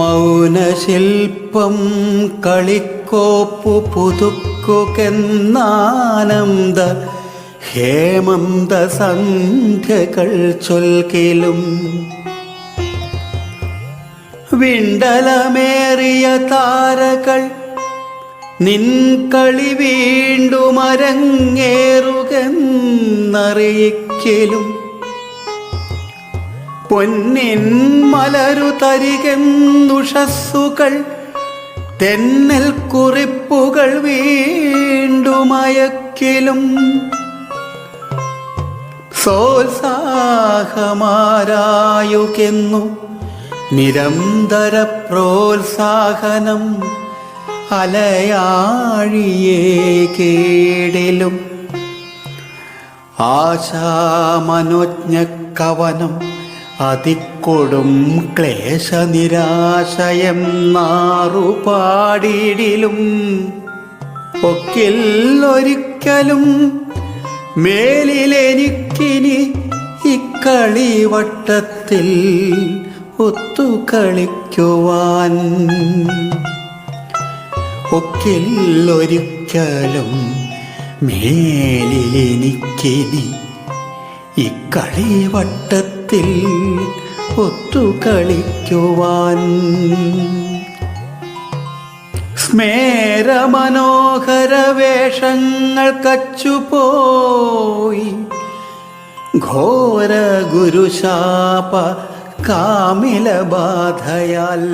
മൗനശില്പം കളിക്കോപ്പു പുതുക്കുകെന്നാനന്ദ ഹേമന്ത സന്ധ്യകൾ ചൊൽകിലും. വിണ്ടലമേറിയ താരകൾ നിൻ കളി വീണ്ടും അരങ്ങേറുകെന്നറിയിക്കലും. പൊന്നിൻ മലരു തരികെന്നുഷസ്സുകൾ തെന്നൽ കുറിപ്പുകൾ വീണ്ടുമയക്കിലും സോത്സാഹമാരായുകെന്നു നിരന്തര പ്രോത്സാഹനം അലയാഴിയേ കേടിലും. ആശാമനോജ്ഞക്കവനം അതിക്കൊടും ക്ലേശനിരാശയം നാറുപാടിയിടിലും ഒക്കിൽ ഒരിക്കലും മേലിലെനിക്കിനി ഇക്കളി വട്ടത്തിൽ ഒത്തു കളിക്കുവാൻ ഒക്കിൽ ഒരിക്കലും മേലിലെനിക്കിനി ഇക്കളി വട്ടത്തിൽ ഒത്തു കളിക്കുവാൻ സ്മേരമനോഹര വേഷങ്ങൾ കച്ചുപോയി. ഘോര ഗുരുശാപ കാമില ബാധയാൽ